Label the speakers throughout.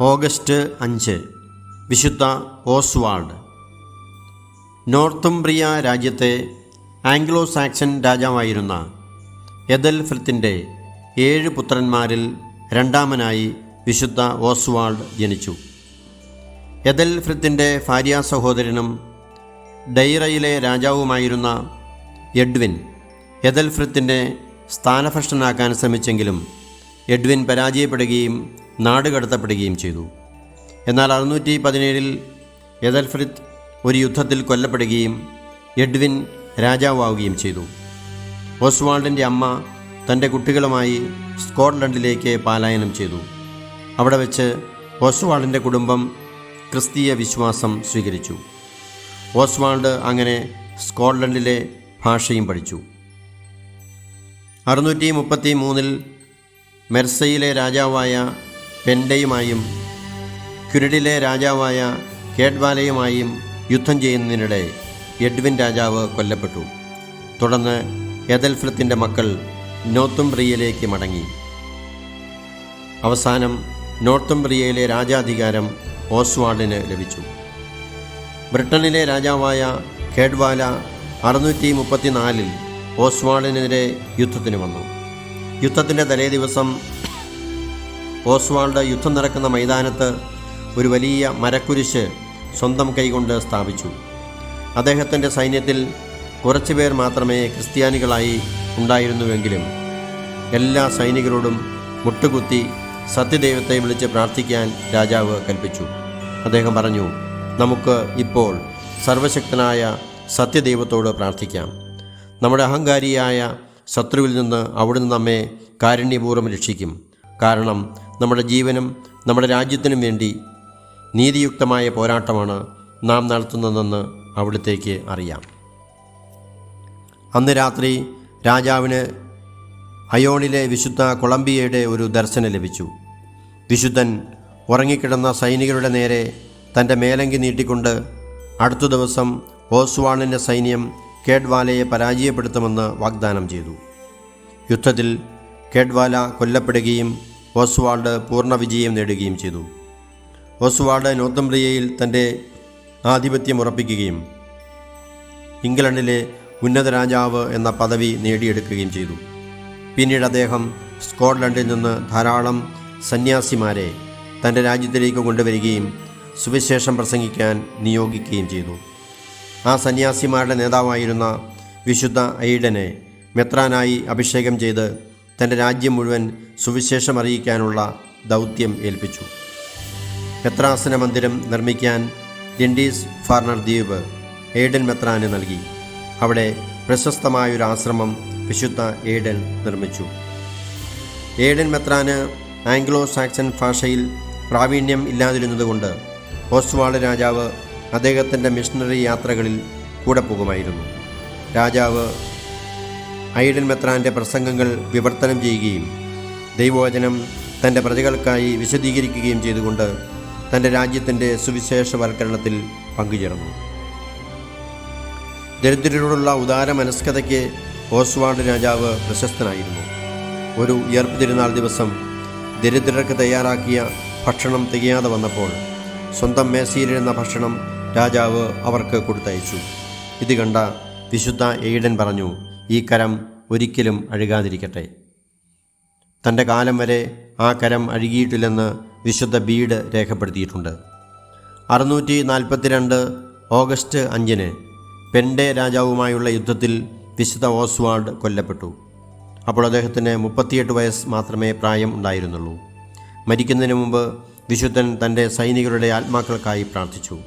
Speaker 1: August അഞ്ച്. വിശുദ്ധ Oswald. നോർത്തുംബ്രിയ രാജ്യത്തെ ആംഗ്ലോ സാക്സൺ രാജാവായിരുന്ന എദൽഫ്രിത്തിന്റെ ഏഴ് പുത്രന്മാരിൽ രണ്ടാമനായി വിശുദ്ധ ഓസ്വാൾഡ് ജനിച്ചു. എദൽഫ്രിത്തിന്റെ ഭാര്യ സഹോദരനും ഡൈറയിലെ രാജാവുമായിരുന്ന എഡ്വിൻ എദൽഫ്രിത്തിന്റെ സ്ഥാനഭ്രഷ്ടനാക്കാൻ ശ്രമിച്ചെങ്കിലും എഡ്വിൻ പരാജയപ്പെടുകയും നാട് കടത്തപ്പെടുകയും ചെയ്തു. എന്നാൽ അറുന്നൂറ്റി പതിനേഴിൽ എദൽഫ്രിത്ത് ഒരു യുദ്ധത്തിൽ കൊല്ലപ്പെടുകയും എഡ്വിൻ രാജാവാവുകയും ചെയ്തു. ഓസ്വാൾഡിന്റെ അമ്മ തന്റെ കുട്ടികളുമായി സ്കോട്ട്ലൻഡിലേക്ക് പാലായനം ചെയ്തു. അവിടെ വെച്ച് ഓസ്വാൾഡിന്റെ കുടുംബം ക്രിസ്തീയ വിശ്വാസം സ്വീകരിച്ചു. ഓസ്വാൾഡ് അങ്ങനെ സ്കോട്ട്ലൻഡിലെ ഭാഷയും പഠിച്ചു. അറുന്നൂറ്റി മുപ്പത്തി മൂന്നിൽ മെർസയിലെ രാജാവായ പെൻഡയുമായും ക്യുരിഡിലെ രാജാവായ കേഡ്വാലയുമായും യുദ്ധം ചെയ്യുന്നതിനിടെ എഡ്വിൻ രാജാവ് കൊല്ലപ്പെട്ടു. തുടർന്ന് എതൽഫ്രത്തിന്റെ മക്കൾ നോത്തുംബ്രിയയിലേക്ക് മടങ്ങി. അവസാനം നോർത്തുംബ്രിയയിലെ രാജാധികാരം ഓസ്വാൾഡിന് ലഭിച്ചു. ബ്രിട്ടനിലെ രാജാവായ കേഡ്വാല അറുന്നൂറ്റി മുപ്പത്തിനാലിൽ ഓസ്വാൾഡിനെതിരെ യുദ്ധത്തിന് വന്നു. യുദ്ധത്തിന്റെ തലേ ദിവസം ഓസ്വാൾഡ് യുദ്ധം നടക്കുന്ന മൈതാനത്ത് ഒരു വലിയ മരക്കുരിശ് സ്വന്തം കൈകൊണ്ട് സ്ഥാപിച്ചു. അദ്ദേഹത്തിന്റെ സൈന്യത്തിൽ കുറച്ചുപേർ മാത്രമേ ക്രിസ്ത്യാനികളായി ഉണ്ടായിരുന്നുവെങ്കിലും എല്ലാ സൈനികരോടും മുട്ടുകുത്തി സത്യദൈവത്തെ വിളിച്ച് പ്രാർത്ഥിക്കാൻ രാജാവ് കൽപ്പിച്ചു. അദ്ദേഹം പറഞ്ഞു നമുക്ക് ഇപ്പോൾ സർവശക്തനായ സത്യദൈവത്തോട് പ്രാർത്ഥിക്കാം. നമ്മുടെ അഹങ്കാരിയായ ശത്രുവിൽ നിന്ന് അവിടുന്ന് നമ്മെ കാരുണ്യപൂർവം രക്ഷിക്കും. കാരണം നമ്മുടെ ജീവനും നമ്മുടെ രാജ്യത്തിനും വേണ്ടി നീതിയുക്തമായ പോരാട്ടമാണ് നാം നടത്തുന്നതെന്ന് അവിടത്തേക്ക് അറിയാം. അന്ന് രാത്രി രാജാവിന് അയോണിലെ വിശുദ്ധ കൊളംബിയയുടെ ഒരു ദർശനം ലഭിച്ചു. വിശുദ്ധൻ ഉറങ്ങിക്കിടന്ന സൈനികരുടെ നേരെ തന്റെ മേലങ്കി നീട്ടിക്കൊണ്ട് അടുത്ത ദിവസം ഓസ്വാളിന്റെ സൈന്യം കേഡ്വാലയെ പരാജയപ്പെടുത്തുമെന്ന് വാഗ്ദാനം ചെയ്തു. യുദ്ധത്തിൽ കേഡ്വാല കൊല്ലപ്പെടുകയും ഓസ്വാൾഡ് പൂർണ വിജയം നേടുകയും ചെയ്തു. ഓസ്വാൾഡ് നോത്തംബ്രിയയിൽ തന്റെ ആധിപത്യം ഉറപ്പിക്കുകയും ഇംഗ്ലണ്ടിലെ ഉന്നത രാജാവ് എന്ന പദവി നേടിയെടുക്കുകയും ചെയ്തു. പിന്നീട് അദ്ദേഹം സ്കോട്ട്ലൻഡിൽ നിന്ന് ധാരാളം സന്യാസിമാരെ തന്റെ രാജ്യത്തിലേക്ക് കൊണ്ടുവരികയും സുവിശേഷം പ്രസംഗിക്കാൻ നിയോഗിക്കുകയും ചെയ്തു. ആ സന്യാസിമാരുടെ നേതാവായിരുന്ന വിശുദ്ധ ഐഡനെ മെത്രാനായി അഭിഷേകം ചെയ്ത് തന്റെ രാജ്യം മുഴുവൻ സുവിശേഷം അറിയിക്കാനുള്ള ദൗത്യം ഏൽപ്പിച്ചു. മെത്രാസന മന്ദിരം നിർമ്മിക്കാൻ ലിൻഡീസ് ഫാർണർ ദ്വീപ് ഏഡൻ മെത്രാന് നൽകി. അവിടെ പ്രശസ്തമായൊരു ആശ്രമം വിശുദ്ധ ഏഡൻ നിർമ്മിച്ചു. ഏഡൻ മെത്രാന് ആംഗ്ലോ സാക്സൺ ഭാഷയിൽ പ്രാവീണ്യം ഇല്ലാതിരുന്നതുകൊണ്ട് ഓസ്വാൾഡ് രാജാവ് അദ്ദേഹത്തിന്റെ മിഷണറി യാത്രകളിൽ കൂടെ പോകുമായിരുന്നു. രാജാവ് ഐഡൻ മെത്രാന്റെ പ്രസംഗങ്ങൾ വിവർത്തനം ചെയ്യുകയും ദൈവവചനം തന്റെ പ്രജകൾക്കായി വിശദീകരിക്കുകയും ചെയ്തുകൊണ്ട് തന്റെ രാജ്യത്തിന്റെ സുവിശേഷവൽക്കരണത്തിൽ പങ്കുചേർന്നു. ദരിദ്രരോടുള്ള ഉദാര മനസ്കതയ്ക്ക് ഓസ്വാൾഡ് രാജാവ് പ്രശസ്തനായിരുന്നു. ഒരു ഉയർപ്പ് തിരുനാൾ ദിവസം ദരിദ്രർക്ക് തയ്യാറാക്കിയ ഭക്ഷണം തികയാതെ വന്നപ്പോൾ സ്വന്തം മേശയിലിരുന്ന ഭക്ഷണം രാജാവ് അവർക്ക് കൊടുത്തയച്ചു. ഇത് കണ്ട വിശുദ്ധ എയ്ഡൻ പറഞ്ഞു ഈ കരം ഒരിക്കലും അഴുകാതിരിക്കട്ടെ. തന്റെ കാലം വരെ ആ കരം അഴുകിയിട്ടില്ലെന്ന് വിശുദ്ധ ബീഡ് രേഖപ്പെടുത്തിയിട്ടുണ്ട്. അറുന്നൂറ്റി നാൽപ്പത്തിരണ്ട് ഓഗസ്റ്റ് അഞ്ചിന് പെൻഡെ രാജാവുമായുള്ള യുദ്ധത്തിൽ വിശുദ്ധ ഓസ്വാൾഡ് കൊല്ലപ്പെട്ടു. അപ്പോൾ അദ്ദേഹത്തിന് മുപ്പത്തിയെട്ട് വയസ്സ് മാത്രമേ പ്രായം ഉണ്ടായിരുന്നുള്ളൂ. മരിക്കുന്നതിന് മുമ്പ് വിശുദ്ധൻ തന്റെ സൈനികരുടെ ആത്മാക്കൾക്കായി പ്രാർത്ഥിച്ചു.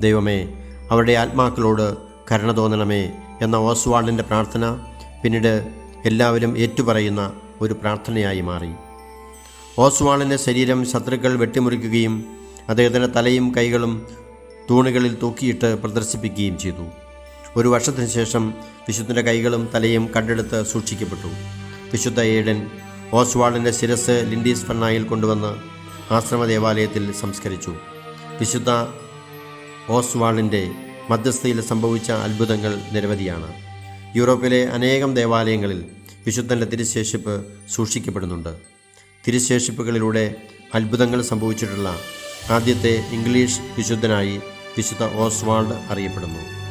Speaker 1: ദൈവമേ അവരുടെ ആത്മാക്കളോട് കരുണ തോന്നണമേ എന്ന ഓസ്വാൾഡിന്റെ പ്രാർത്ഥന പിന്നീട് എല്ലാവരും ഏറ്റുപറയുന്ന ഒരു പ്രാർത്ഥനയായി മാറി. ഓസ്വാളിന്റെ ശരീരം ശത്രുക്കൾ വെട്ടിമുറിക്കുകയും അദ്ദേഹത്തിന്റെ തലയും കൈകളും തൂണുകളിൽ തൂക്കിയിട്ട് പ്രദർശിപ്പിക്കുകയും ചെയ്തു. ഒരു വർഷത്തിന് ശേഷം വിശുദ്ധന്റെ കൈകളും തലയും കണ്ടെടുത്ത് സൂക്ഷിക്കപ്പെട്ടു. വിശുദ്ധ ഏഡൻ ഓസ്വാളിന്റെ ശിരസ് ലിൻഡീസ് ഫണ്ണായിൽ കൊണ്ടുവന്ന് ആശ്രമ ദേവാലയത്തിൽ സംസ്കരിച്ചു. വിശുദ്ധ ഓസ്വാളിന്റെ മധ്യസ്ഥയിൽ സംഭവിച്ച അത്ഭുതങ്ങൾ നിരവധിയാണ്. യൂറോപ്പിലെ അനേകം ദേവാലയങ്ങളിൽ വിശുദ്ധന്റെ തിരുശേഷിപ്പ് സൂക്ഷിക്കപ്പെടുന്നുണ്ട്. തിരുശേഷിപ്പുകളിലൂടെ അത്ഭുതങ്ങൾ സംഭവിച്ചിട്ടുള്ള ആദ്യത്തെ ഇംഗ്ലീഷ് വിശുദ്ധനായി വിശുദ്ധ ഓസ്വാൾഡ് അറിയപ്പെടുന്നു.